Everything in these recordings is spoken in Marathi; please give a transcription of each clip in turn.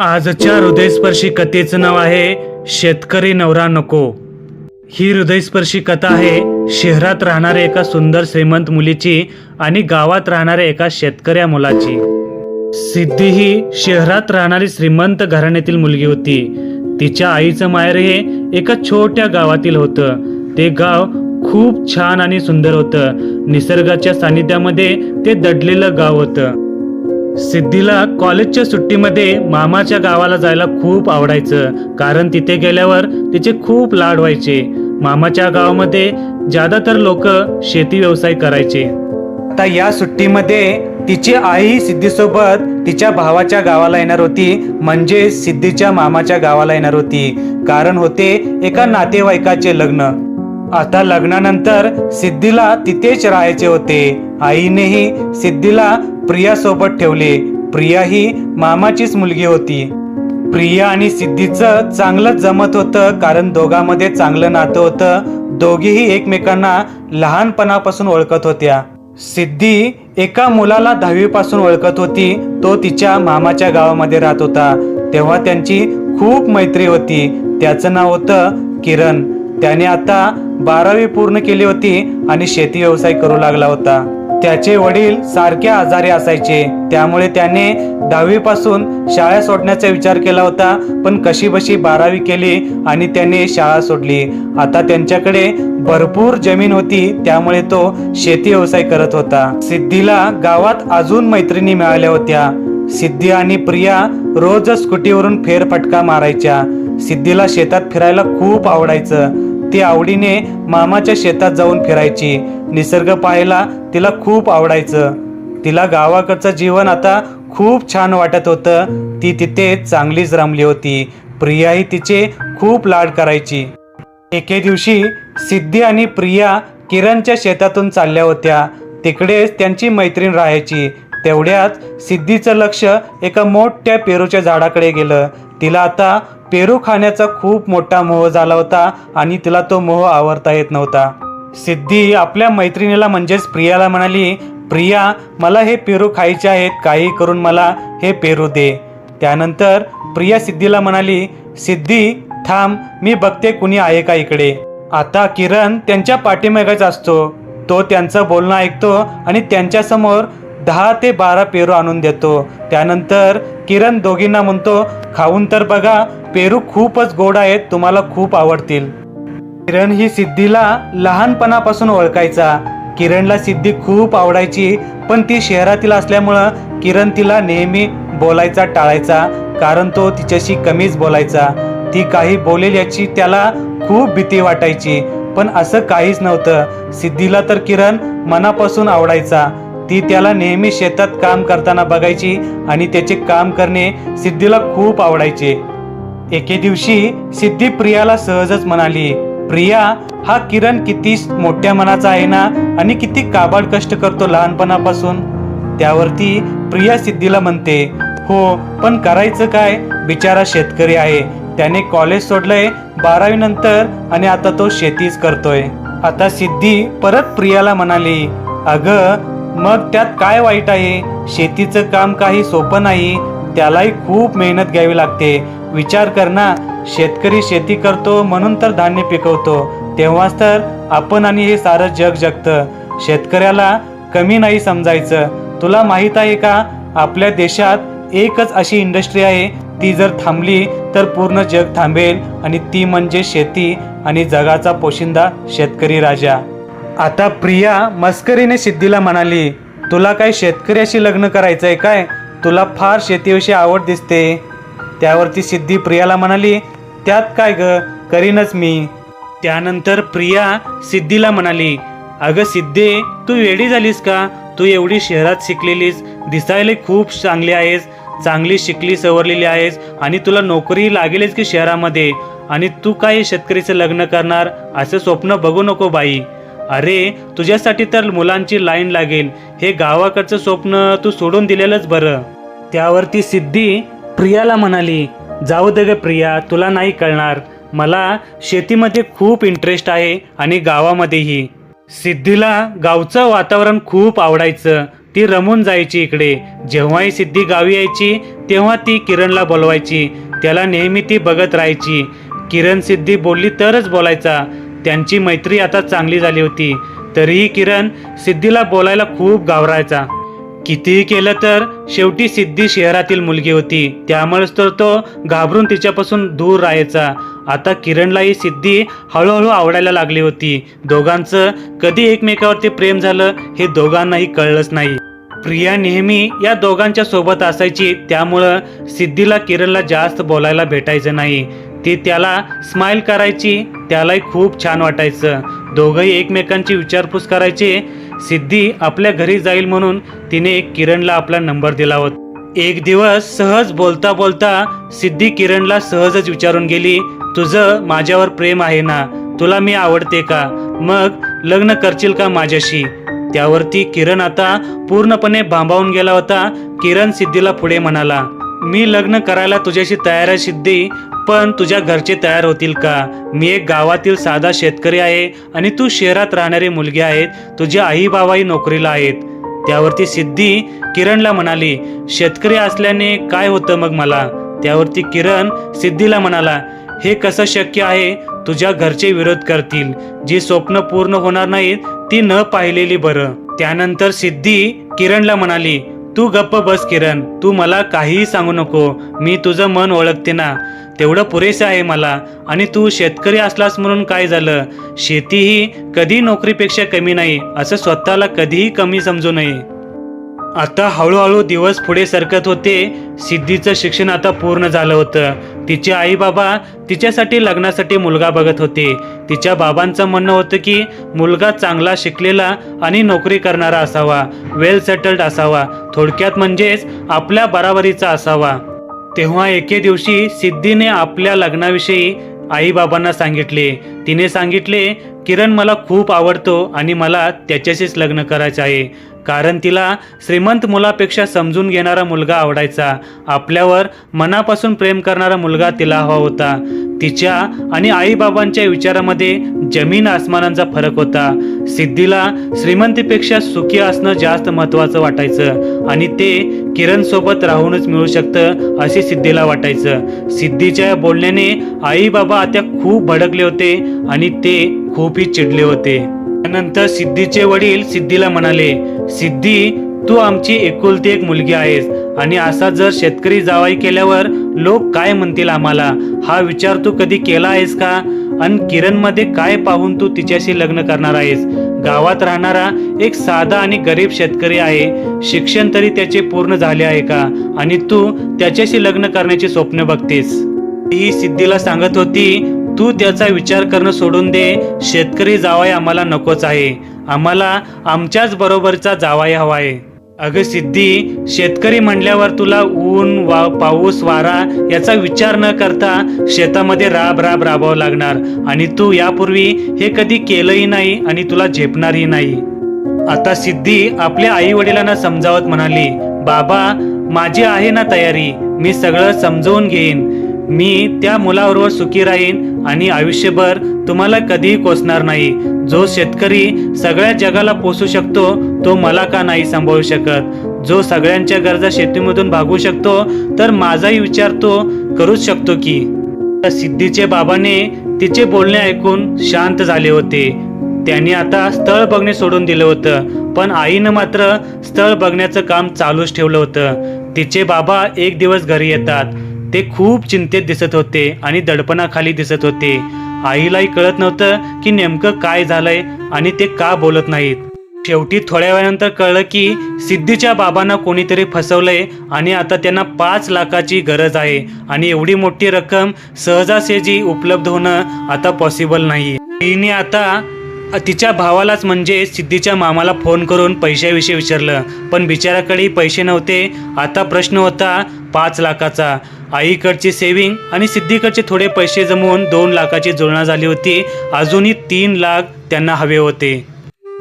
आजच्या हृदयस्पर्शी कथेचं नाव आहे शेतकरी नवरा नको. ही हृदयस्पर्शी कथा आहे शहरात राहणाऱ्या एका सुंदर श्रीमंत मुलीची आणि गावात राहणाऱ्या एका शेतकऱ्या मुलाची. सिद्धी ही शहरात राहणारी श्रीमंत घराण्यातील मुलगी होती. तिच्या आईचं माहेर हे एका छोट्या गावातील होतं. ते गाव खूप छान आणि सुंदर होतं. निसर्गाच्या सानिध्यामध्ये ते दडलेलं गाव होतं. सिद्धीला कॉलेजच्या सुट्टीमध्ये मामाच्या गावाला जायला खूप आवडायचं कारण तिथे गेल्यावर तिचे खूप लाड व्हायचे. मामाच्या गावामध्ये ज्यादातर लोक शेती व्यवसाय करायचे. आता या सुट्टीमध्ये तिची आई सिद्धीसोबत तिच्या भावाच्या गावाला येणार होती म्हणजे सिद्धीच्या मामाच्या गावाला येणार होती. कारण होते एका नातेवाईकाचे लग्न. आता लग्नानंतर सिद्धीला तिथेच राहायचे होते. आईनेही सिद्धीला प्रियासोबत ठेवले. प्रिया ही मामाचीच मुलगी होती. प्रिया आणि सिद्धीचं चांगलंच जमत होतं कारण दोघांमध्ये चांगलं नातं होतं. दोघीही एकमेकांना लहानपणापासून ओळखत होत्या. सिद्धी एका मुलाला दहावीपासून ओळखत होती. तो तिच्या मामाच्या गावामध्ये राहत होता. तेव्हा त्यांची खूप मैत्री होती. त्याचं नाव होतं किरण. त्याने आता बारावी पूर्ण केली होती आणि शेती व्यवसाय करू लागला होता. त्याचे वडील सारखे आजारी असायचे. त्यामुळे त्याने दहावी पासून शाळा सोडण्याचा विचार केला होता पण कशी बशी बारावी केली आणि त्याने शाळा सोडली. आता त्यांच्याकडे भरपूर जमीन होती त्यामुळे तो शेती व्यवसाय करत होता. सिद्धीला गावात अजून मैत्रिणी मिळाल्या होत्या. सिद्धी आणि प्रिया रोज स्कूटीवरून फेरफटका मारायच्या. सिद्धीला शेतात फिरायला खूप आवडायचं. ती आवडीने मामाच्या शेतात जाऊन फिरायची. निसर्ग पाहायला तिला खूप आवडायचं. तिला गावाकडचं जीवन आता खूप छान वाटत होतं. ती तिथे चांगलीच रमली होती. प्रियाही तिचे खूप लाड करायची. एके दिवशी सिद्धी आणि प्रिया किरणच्या शेतातून चालल्या होत्या. तिकडेच त्यांची मैत्रीण राहायची. तेवढ्यात सिद्धीचं लक्ष एका मोठ्या पेरूच्या झाडाकडे गेलं. तिला आता पेरू खाण्याचा खूप मोठा मोह झाला होता आणि तिला तो मोह आवरता येत नव्हता. सिद्धी आपल्या मैत्रिणीला म्हणजेच प्रियाला म्हणाली प्रिया मला हे पेरू खायचे आहेत काही करून मला हे पेरू दे. त्यानंतर प्रिया सिद्धीला म्हणाली सिद्धी थांब मी बघते कुणी आहे का इकडे. आता किरण त्यांच्या पाठीमागच असतो. तो त्यांचं बोलणं ऐकतो आणि त्यांच्यासमोर दहा ते बारा पेरू आणून देतो. त्यानंतर किरण दोघींना म्हणतो खाऊन तर बघा पेरू खूपच गोड आहेत तुम्हाला खूप आवडतील. किरण ही सिद्धीला लहानपणापासून ओळखायचा. किरणला सिद्धी खूप आवडायची पण ती शहरातील असल्यामुळं किरण तिला नेहमी बोलायचा टाळायचा कारण तो तिच्याशी कमीच बोलायचा. ती काही बोलेल याची त्याला खूप भीती वाटायची पण असं काहीच नव्हतं. सिद्धीला तर किरण मनापासून आवडायचा. ती त्याला नेहमी शेतात काम करताना बघायची आणि त्याचे काम करणे सिद्धीला खूप आवडायचे. एके दिवशी सिद्धी प्रियाला सहजच म्हणाली प्रिया हा किरण किती मोठ्या मनाचा आहे ना आणि किती काबाड कष्ट करतो लहानपणापासून? त्यावरती प्रिया सिद्धीला म्हणते हो पण करायचं काय? बिचारा शेतकरी आहे. त्याने कॉलेज सोडलंय बारावी नंतर आणि आता तो शेतीच करतोय. आता सिद्धी परत प्रियाला म्हणाली अगं मग त्यात काय वाईट आहे? शेतीचं काम काही सोपं नाही त्यालाही खूप मेहनत घ्यावी लागते. विचार कर ना शेतकरी शेती करतो म्हणून तर धान्य पिकवतो. तेव्हाच तर आपण आणि हे सारं जग जगतं. शेतकऱ्याला कमी नाही समजायचं. तुला माहीत आहे का आपल्या देशात एकच अशी इंडस्ट्री आहे ती जर थांबली तर पूर्ण जग थांबेल आणि ती म्हणजे शेती आणि जगाचा पोशिंदा शेतकरी राजा. आता प्रिया मस्करीने सिद्धीला म्हणाली तुला काय शेतकऱ्याशी लग्न करायचं आहे काय? तुला फार शेतीविषयी आवड दिसते. त्यावरती सिद्धी प्रियाला म्हणाली त्यात काय ग? करीनच मी. त्यानंतर प्रिया सिद्धीला म्हणाली अगं सिद्धे तू वेडी झालीस का? तू एवढी शहरात शिकलेलीस दिसायला खूप चांगली आहेस चांगली शिकली सवरलेली आहेस आणि तुला नोकरी लागेलच की शहरामध्ये. आणि तू काय शेतकरीचं लग्न करणार? असं स्वप्न बघू नको बाई. अरे तुझ्यासाठी तर मुलांची लाईन लागेल. हे गावाकडचं स्वप्न तू सोडून दिलेलंच बरं. त्यावरती सिद्धी प्रियाला म्हणाली जाऊ दे ग प्रिया तुला नाही कळणार. मला शेतीमध्ये खूप इंटरेस्ट आहे आणि गावामध्येही. सिद्धीला गावचं वातावरण खूप आवडायचं. ती रमून जायची इकडे. जेव्हाही सिद्धी गावी यायची तेव्हा ती किरणला बोलवायची. त्याला नेहमी ती बघत राहायची. किरण सिद्धी बोलली तरच बोलायचा. त्यांची मैत्री आता चांगली झाली होती. तरीही किरण सिद्धीला बोलायला खूप गावरायचा कितीही केलं तर शेवटी सिद्धी शहरातील मुलगी होती. त्यामुळेच तर तो घाबरून तिच्यापासून दूर राहायचा. आता किरणलाही सिद्धी हळूहळू आवडायला लागली होती. दोघांचं कधी एकमेकावरती प्रेम झालं हे दोघांनाही कळलंच नाही. प्रिया नेहमी या दोघांच्या सोबत असायची. त्यामुळं सिद्धीला किरणला जास्त बोलायला भेटायचं नाही. ती त्याला स्माइल करायची त्यालाही खूप छान वाटायचं. दोघंही एकमेकांची विचारपूस करायचे. सिद्धी आपल्या घरी जाईल म्हणून तिने किरणला आपला नंबर दिला होता. एक दिवस सहज बोलता बोलता सिद्धी किरणला सहजच विचारून गेली तुझं माझ्यावर प्रेम आहे ना तुला मी आवडते का? मग लग्न करशील का माझ्याशी? त्यावरती किरण आता पूर्णपणे भांबावून गेला होता. किरण सिद्धीला पुढे म्हणाला मी लग्न करायला तुझ्याशी तयार आहे सिद्धी पण तुझ्या घरचे तयार होतील का? मी एक गावातील साधा शेतकरी आहे आणि तू शहरात राहणारी मुलगी आहेत तुझे आई बाबाही नोकरीला आहेत. त्यावरती सिद्धी किरणला म्हणाली शेतकरी असल्याने काय होतं मग मला? त्यावरती किरण सिद्धीला म्हणाला हे कसं शक्य आहे? तुझ्या घरचे विरोध करतील. जी स्वप्न पूर्ण होणार नाहीत ती न पाहिलेली बरं. त्यानंतर सिद्धी किरणला म्हणाली तू गप्प बस किरण. तू मला काहीही सांगू नको. मी तुझं मन ओळखते ना. तेवढं पुरेसं आहे मला. आणि तू शेतकरी असलास म्हणून काय झालं? शेती ही कधी नोकरीपेक्षा कमी नाही. असं स्वतःला कधीही कमी समजू नये. आता हळूहळू दिवस पुढे सरकत होते. सिद्धीचं शिक्षण आता पूर्ण झालं होतं. तिचे आई बाबा तिच्यासाठी लग्नासाठी मुलगा बघत होते. तिच्या बाबांचं म्हणणं होतं की मुलगा चांगला शिकलेला आणि नोकरी करणारा असावा. वेल सेटल्ड असावा. थोडक्यात म्हणजेच आपल्या बराबरीचा असावा. तेव्हा एके दिवशी सिद्धीने आपल्या लग्नाविषयी आईबाबांना सांगितले. तिने सांगितले किरण मला खूप आवडतो आणि मला त्याच्याशीच लग्न करायचं आहे. कारण तिला श्रीमंत मुलापेक्षा समजून घेणारा मुलगा आवडायचा. आपल्यावर मनापासून प्रेम करणारा मुलगा तिला हवा होता. तिच्या आणि आईबाबांच्या विचारामध्ये जमीन आसमानांचा फरक होता. सिद्धीला श्रीमंतीपेक्षा सुखी असणं जास्त महत्त्वाचं वाटायचं आणि ते किरण सोबत राहूनच मिळू शकतं असे सिद्धीला वाटायचं. सिद्धीच्या या बोलण्याने आई बाबा आता खूप भडकले होते आणि ते खूपही चिडले होते. त्यानंतर सिद्धीचे वडील सिद्धीला म्हणाले सिद्धी तू आमची एकुलती एक मुलगी आहेस. आणि असा जर शेतकरी जावाई केल्यावर लोक काय म्हणतील आम्हाला? हा विचार तू कधी केला आहेस का? आणि किरणमध्ये काय पाहून तू तिच्याशी लग्न करणार आहेस? गावात राहणारा एक साधा आणि गरीब शेतकरी आहे. शिक्षण तरी त्याचे पूर्ण झाले आहे का? आणि तू त्याच्याशी लग्न करण्याची स्वप्न बघतेस. ही सिद्धीला सांगत होती तू त्याचा विचार करणं सोडून दे. शेतकरी जावाई आम्हाला नकोच आहे. आम्हाला आमच्याच बरोबरचा जावाई हवा आहे. अगं सिद्धी शेतकरी म्हणल्यावर तुला ऊन वा पाऊस वारा याचा विचार न करता शेतामध्ये राब राब राबावं लागणार. आणि तू यापूर्वी हे कधी केलंही नाही आणि तुला झेपणारही नाही. आता सिद्धी आपल्या आई वडिलांना समजावत म्हणाली बाबा माझी आहे ना तयारी. मी सगळं समजवून घेईन. मी त्या मुलाबरोबर सुखी राहीन आणि आयुष्यभर तुम्हाला कधीही कोसणार नाही. जो शेतकरी सगळ्या जगाला पोसू शकतो तो मला का नाही सांभाळू शकत? जो सगळ्यांच्या गरजा शेतीमधून भागू शकतो तर माझाही विचार तो करूच शकतो की. सिद्धीचे बाबाने तिचे बोलणे ऐकून शांत झाले होते. त्यांनी आता स्थळ बघणे सोडून दिलं होतं पण आईनं मात्र स्थळ बघण्याचं काम चालूच ठेवलं होतं. तिचे बाबा एक दिवस घरी येतात. ते खूप चिंतेत दिसत होते आणि दडपणाखाली दिसत होते. आईलाही कळत नव्हतं की नेमकं काय झालंय आणि ते का बोलत नाहीत. शेवटी थोड्या वेळानंतर कळलं की सिद्धीच्या बाबांना कोणीतरी फसवलंय आणि आता त्यांना पाच लाखाची गरज आहे आणि एवढी मोठी रक्कम सहजासहजी उपलब्ध होणं आता पॉसिबल नाही. तिने आता तिच्या भावालाच म्हणजे सिद्धीच्या मामाला फोन करून पैशाविषयी विचारलं. पण बिचाराकडे पैसे नव्हते. आता प्रश्न होता पाच लाखाचा. आईकडची सेविंग आणि सिद्धीकडचे थोडे पैसे जमवून दोन लाखाची जुळणा झाली होती. अजूनही तीन लाख त्यांना हवे होते.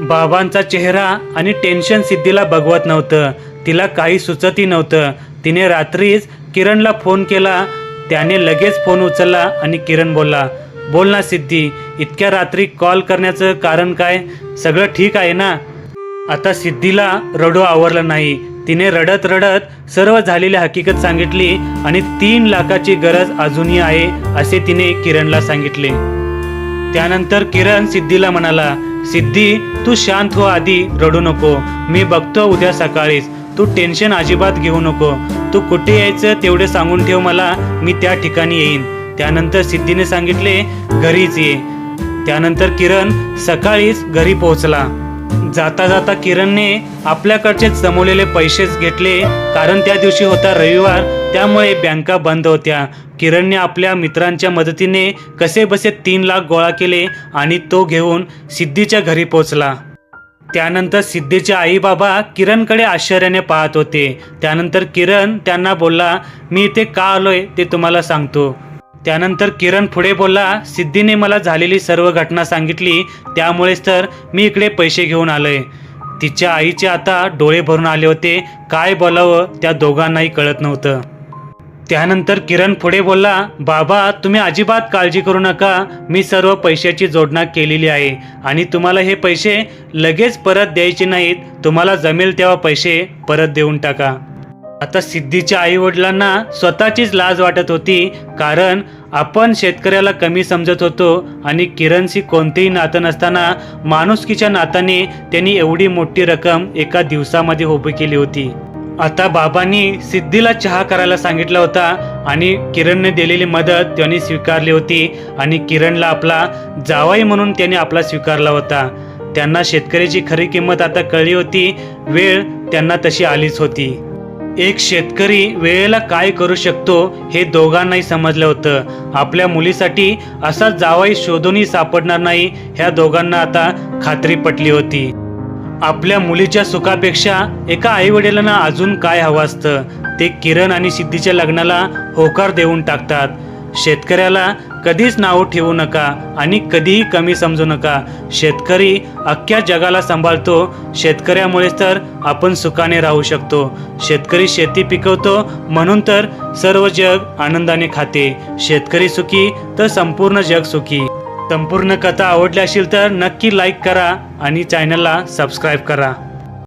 बाबांचा चेहरा आणि टेन्शन सिद्धीला बघवत नव्हतं. तिला काही सुचतही नव्हतं. तिने रात्रीच किरणला फोन केला. त्याने लगेच फोन उचलला आणि किरण बोलला बोल ना सिद्धी इतक्या रात्री कॉल करण्याचं कारण काय? सगळं ठीक आहे ना? आता सिद्धीला रडू आवरलं नाही. तिने रडत रडत सर्व झालेली हकीकत सांगितली आणि तीन लाखाची गरज अजूनही आहे असे तिने किरणला सांगितले. त्यानंतर किरण सिद्धीला म्हणाला सिद्धी तू शांत हो आधी रडू नको. मी बघतो उद्या सकाळीच. तू टेन्शन अजिबात घेऊ नको. तू कुठे यायचं तेवढे सांगून ठेव मला. मी त्या ठिकाणी येईन. त्यानंतर सिद्धीने सांगितले घरीच ये. त्यानंतर किरण सकाळीच घरी पोहोचला. जाता जाता किरणने आपल्याकडचे जमवलेले पैसेच घेतले कारण त्या दिवशी होता रविवार त्यामुळे बँका बंद होत्या. किरणने आपल्या मित्रांच्या मदतीने कसे बसे तीन लाख गोळा केले आणि तो घेऊन सिद्धीच्या घरी पोहोचला. त्यानंतर सिद्धीचे आई बाबा किरणकडे आश्चर्याने पाहत होते. त्यानंतर किरण त्यांना बोलला मी इथे का आलोय ते तुम्हाला सांगतो. त्यानंतर किरण पुढे बोलला सिद्धीने मला झालेली सर्व घटना सांगितली त्यामुळेच तर मी इकडे पैसे घेऊन आलोय. तिच्या आईचे आता डोळे भरून आले होते काय बोलावं त्या दोघांनाही कळत नव्हतं. त्यानंतर किरण पुढे बोलला बाबा तुम्ही अजिबात काळजी करू नका. मी सर्व पैशाची जोडणा केलेली आहे आणि तुम्हाला हे पैसे लगेच परत द्यायचे नाहीत. तुम्हाला जमेल तेव्हा पैसे परत देऊन टाका. आता सिद्धीच्या आई वडिलांना स्वतःचीच लाज वाटत होती कारण आपण शेतकऱ्याला कमी समजत होतो आणि किरणशी कोणतेही नातं नसताना माणुसकीच्या नात्याने त्यांनी एवढी मोठी रक्कम एका दिवसामध्ये उभी केली होती. आता बाबांनी सिद्धीला चहा करायला सांगितला होता आणि किरणने दिलेली मदत त्यांनी स्वीकारली होती आणि किरणला आपला जावाई म्हणून त्याने आपला स्वीकारला होता. त्यांना शेतकऱ्याची खरी किंमत आता कळली होती वेळ त्यांना तशी आलीच होती. एक शेतकरी वेळेला काय करू शकतो हे दोघांनाही समजलं होतं. आपल्या मुलीसाठी असा जावाई शोधूनही सापडणार नाही ह्या दोघांना आता खात्री पटली होती. आपल्या मुलीच्या सुखापेक्षा एका आई वडिलांना अजून काय हवं असतं? ते किरण आणि सिद्धीच्या लग्नाला होकार देऊन टाकतात. शेतकऱ्याला कधीच नाव ठेवू नका आणि कधीही कमी समजू नका. शेतकरी अख्ख्या जगाला सांभाळतो. शेतकऱ्यामुळेच तर आपण सुखाने राहू शकतो. शेतकरी शेती पिकवतो म्हणून तर सर्व जग आनंदाने खाते. शेतकरी सुखी तर संपूर्ण जग सुखी. संपूर्ण कथा आवडली असेल तर नक्की लाईक करा आणि चॅनलला सबस्क्राईब करा.